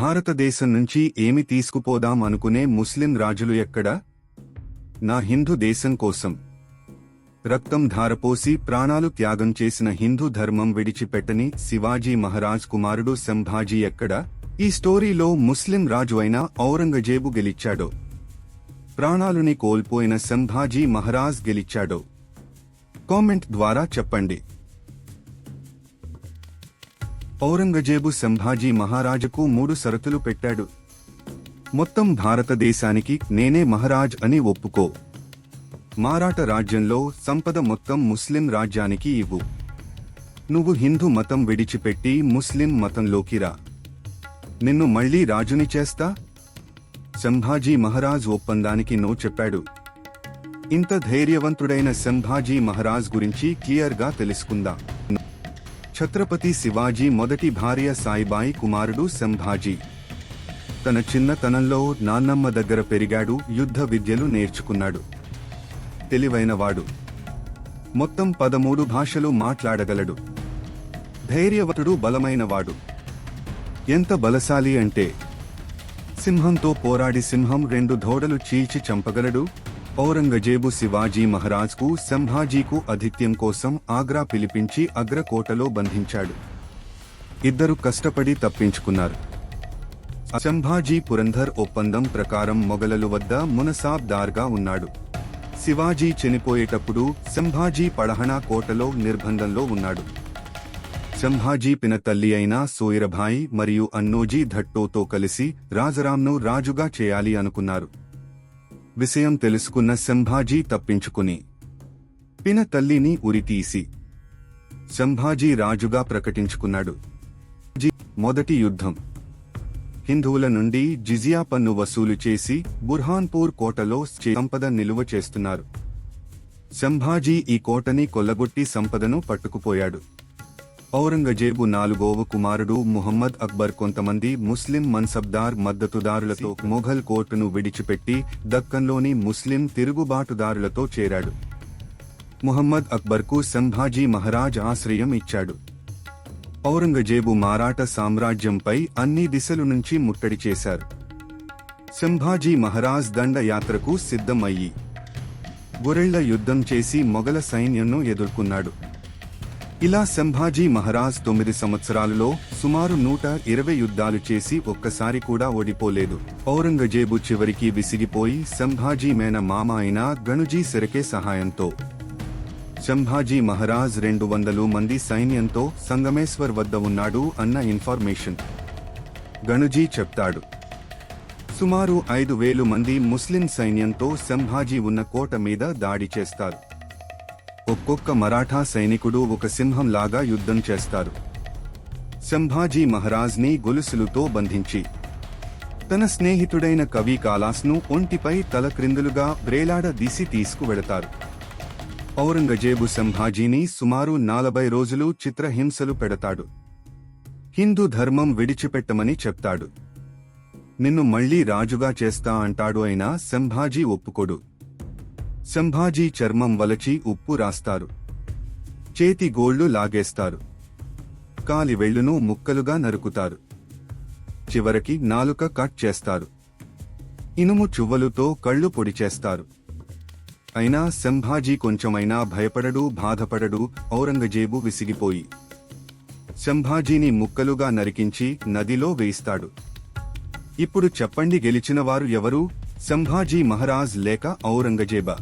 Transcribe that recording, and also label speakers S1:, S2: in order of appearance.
S1: భారతదేశం నుంచి ఏమి తీసుకుపోదాం అనుకునే ముస్లిం రాజులు ఎక్కడ? నా హిందూ దేశం కోసం. రక్తం ధారపోసి ప్రాణాలు త్యాగం చేసిన హిందూ ధర్మం విడిచిపెట్టని శివాజీ మహారాజ్ కుమారుడు సంభాజీ ఎక్కడ? ఈ స్టోరీలో ముస్లిం రాజు అయిన ఔరంగజేబు గెలిచాడో? ప్రాణాలుని కోల్పోయిన సంభాజీ మహారాజ్ గెలిచాడో? కామెంట్ ద్వారా చెప్పండి. ఔరంగజేబు సంభాజీ మహారాజుకు మూడు షరతులు పెట్టాడు. మొత్తం భారతదేశానికి నేనే మహారాజ్ అని ఒప్పుకో. మారాఠ రాజ్యంలో సంపద మొత్తం ముస్లిం రాజ్యానికి ఇవ్వు. నువ్వు హిందూ మతం విడిచిపెట్టి ముస్లిం మతంలోకి రా. నిన్ను మళ్ళీ రాజుని చేస్తా? సంభాజీ మహారాజ్ ఒప్పందానికి నో చెప్పాడు. ఇంత ధైర్యవంతుడైన సంభాజీ మహారాజ్ గురించి క్లియర్గా తెలుసుకుందాం. ఛత్రపతి శివాజీ మొదటి భార్య సాయిబాయి కుమారుడు సంభాజీ తన చిన్నతనంలో నాన్నమ్మ దగ్గర పెరిగాడు యుద్ధ విద్యలు నేర్చుకున్నాడు. తెలివైనవాడు. మొత్తం పదమూడు భాషలు మాట్లాడగలడు. ధైర్యవతుడు బలమైనవాడు. ఎంత బలశాలి అంటే సింహంతో పోరాడి సింహం రెండు ధోడలు చీల్చి చంపగలడు. ఔరంగజేబు శివాజీ మహారాజ్కు సంభాజీకు అధిత్యం కోసం ఆగ్రా పిలిపించి అగ్రకోటలో బంధించాడు. ఇద్దరు కష్టపడి తప్పించుకున్నారు. సంభాజీ పురంధర్ ఒప్పందం ప్రకారం మొగలలు వద్ద మునసాబ్దార్గా ఉన్నాడు. శివాజీ చనిపోయేటప్పుడు సంభాజీ పడహణా కోటలో నిర్బంధంలో ఉన్నాడు. సంభాజీ పిన తల్లి అయిన సోయిరభాయి మరియు అన్నోజీ ధట్టోతో కలిసి రాజరాంను రాజుగా చేయాలి అనుకున్నారు. విషయం తెలుసుకున్న సంభాజీ తప్పించుకుని పిన తల్లిని ఉరితీసి సంభాజీ రాజుగా ప్రకటించుకున్నాడు. మొదటి యుద్ధం. హిందువుల నుండి జిజియా పన్ను వసూలు చేసి బుర్హాన్పూర్ కోటలో సంపద నిలువ చేస్తున్నారు. సంభాజీ ఈ కోటని కొల్లగొట్టి సంపదను పట్టుకుపోయాడు. ఔరంగజేబు నాలుగోవ కుమారుడు ముహమ్మద్ అక్బర్ కొంతమంది ముస్లిం మన్సబ్దార్ మద్దతుదారులతో మొఘల్ కోర్టును విడిచిపెట్టి దక్కన్లోని ముస్లిం తిరుగుబాటుదారులతో చేరాడు. ముహమ్మద్ అక్బర్కు సంభాజీ మహారాజ్ ఆశ్రయం ఇచ్చాడు. ఔరంగజేబు మారాఠ సామ్రాజ్యంపై అన్ని దిశల నుంచి ముట్టడి చేశారు. సంభాజీ మహారాజ్ దండయాత్రకు సిద్ధమయ్యి గొరెళ్ళ యుద్ధం చేసి మొఘల సైన్యంను ఎదుర్కొన్నాడు. ఇలా సంభాజీ మహారాజ్ తొమ్మిది సంవత్సరాలలో సుమారు నూట ఇరవై యుద్ధాలు చేసి ఒక్కసారి కూడా ఓడిపోలేదు. ఔరంగజేబు చివరికి విసిగిపోయి సంభాజీ మేన మామ అయిన గణుజీ సెరకే సహాయంతో. సంభాజీ మహారాజ్ రెండు వందలు మంది సైన్యంతో సంగమేశ్వర్ వద్ద ఉన్నాడు అన్న ఇన్ఫర్మేషన్. గణుజీ చెప్తాడు. సుమారు ఐదు వేలు మంది ముస్లిం సైన్యంతో సంభాజీ ఉన్న కోట మీద దాడి చేస్తారు. ఒక్కొక్క మరాఠా సైనికుడు ఒక సింహంలాగా యుద్ధం చేస్తారు. సంభాజీ మహారాజ్ని గొలుసులుతో బంధించి తన స్నేహితుడైన కవి కాలాస్ను ఒంటిపై తలక్రిందులుగా బ్రేలాడదీసి తీసుకువెడతారు. ఔరంగజేబు సంభాజీని సుమారు నలభై రోజులు చిత్రహింసలు పెడతాడు. హిందూ ధర్మం విడిచిపెట్టమని చెప్తాడు. నిన్ను మళ్ళీ రాజుగా చేస్తా అంటాడు అయినా సంభాజీ ఒప్పుకోడు. సంభాజీ చర్మం వలచి ఉప్పు రాస్తారు. చేతి గోళ్ళు లాగేస్తారు. కాలి వెళ్ళును ముక్కలుగా నరుకుతారు. చివరికి నాలుక కట్ చేస్తారు. ఇనుము చువ్వలుతో కళ్ళు పొడి చేస్తారు. అయినా సంభాజీ కొంచెమైనా భయపడడు బాధపడడు ఔరంగజేబు విసిగిపోయి. సంభాజీని ముక్కలుగా నరికించి నదిలో వేయిస్తాడు. ఇప్పుడు చెప్పండి గెలిచినవారు ఎవరు? సంభాజీ మహారాజ్ లేక ఔరంగజేబా?